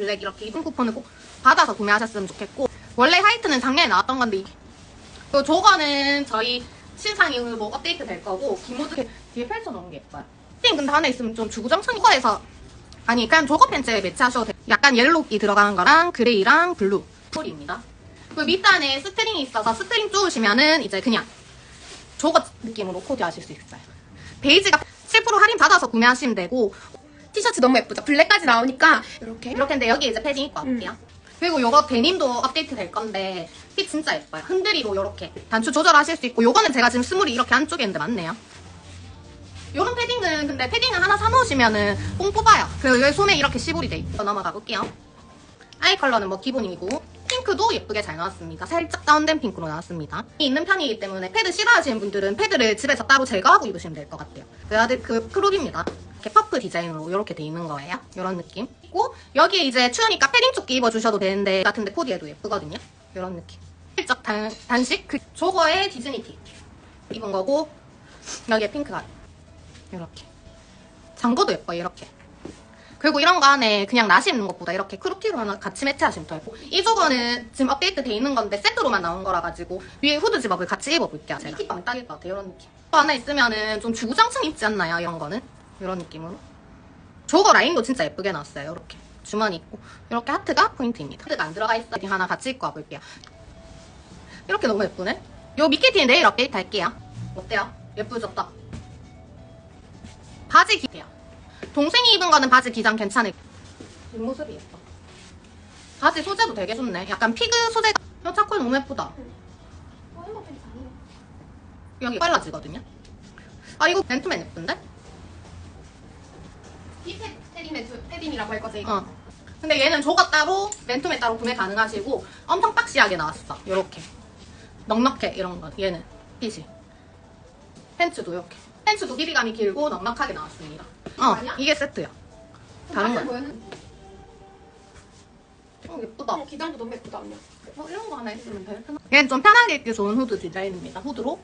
블랙 이렇게 입은 쿠폰을 꼭 받아서 구매하셨으면 좋겠고 원래 화이트는 작년에 나왔던 건데 이- 그 저거는 저희 신상으로 업데이트 될 거고 기모드 뒤에 펼쳐놓은 게 예뻐요. 띵 근데 하나 있으면 좀 주구장창 이거에서 아니 그냥 저거 팬츠에 매치하셔도 돼요. 약간 옐로이 들어가는 거랑 그레이랑 블루 풀입니다. 그 밑단에 스트링이 있어서 스트링 쪼으시면은 이제 그냥 저거 느낌으로 코디하실 수 있어요. 베이지가 7% 할인 받아서 구매하시면 되고 티셔츠 너무 예쁘죠? 블랙까지 나오니까 이렇게 이렇게 근데 여기 이제 패딩 입고 와볼게요. 그리고 요거 데님도 업데이트 될 건데 핏 진짜 예뻐요. 흔들이로 이렇게 단추 조절하실 수 있고 요거는 제가 지금 스물이 이렇게 안쪽에 있는데 맞네요. 요런 패딩은 근데 패딩을 하나 사놓으시면은 뽕 뽑아요. 그리고 여기 소매 이렇게 시볼이 돼 있고 넘어가 볼게요. 아이 컬러는 뭐 기본이고 핑크도 예쁘게 잘 나왔습니다. 살짝 다운된 핑크로 나왔습니다. 이 있는 편이기 때문에 패드 싫어하시는 분들은 패드를 집에서 따로 제거하고 입으시면 될 것 같아요. 그 아들 그 크롭입니다. 이렇게 퍼프 디자인으로 이렇게 돼 있는 거예요. 이런 느낌. 있고 여기에 이제 추우니까 패딩 조끼 입어주셔도 되는데 같은데 코디해도 예쁘거든요. 이런 느낌. 살짝 단, 단식 그 저거에 디즈니 티 입은 거고 여기에 핑크가 이렇게 장거도 예뻐요 이렇게 그리고 이런 거 안에 그냥 나시 입는 것보다 이렇게 크롭티로 하나 같이 매치하시면 더 예뻐 이 저거는 지금 업데이트 돼 있는 건데 세트로만 나온 거라 가지고 위에 후드 집업을 같이 입어볼게요 제가 힙밤 딱일 것 같아요 이런 느낌 또 하나 있으면은 좀 주구장창 입지 않나요 이런 거는 이런 느낌으로. 저거 라인도 진짜 예쁘게 나왔어요 이렇게. 주머니 있고. 이렇게 하트가 포인트입니다. 하트가 안 들어가 있어. 하나 같이 입고 와볼게요. 이렇게 너무 예쁘네. 요 미끼티는 내일 업데이트 할게요. 어때요? 예쁘죠 딱? 바지 기대요. 동생이 입은 거는 바지 기장 괜찮을 뒷모습이 예뻐. 바지 소재도 되게 좋네. 약간 피그 소재 야 차콜 너무 예쁘다? 여기 빨라지거든요? 아 이거 맨투맨 예쁜데? 패딩이라고 할 거지? 어. 근데 얘는 조가 따로 맨투맨 따로 구매 가능하시고 엄청 박시하게 나왔어. 요렇게. 넉넉해 이런 거. 얘는. 핏이. 팬츠도 이렇게. 팬츠도 길이감이 길고 넉넉하게 나왔습니다 어. 아니야? 이게 세트야. 다른 거야 보여는? 어, 예쁘다. 어, 기장도 너무 예쁘다 언니. 어, 이런 거 하나 있으면 편하 얘는 좀 편하게 입기 좋은 후드 디자인입니다. 후드로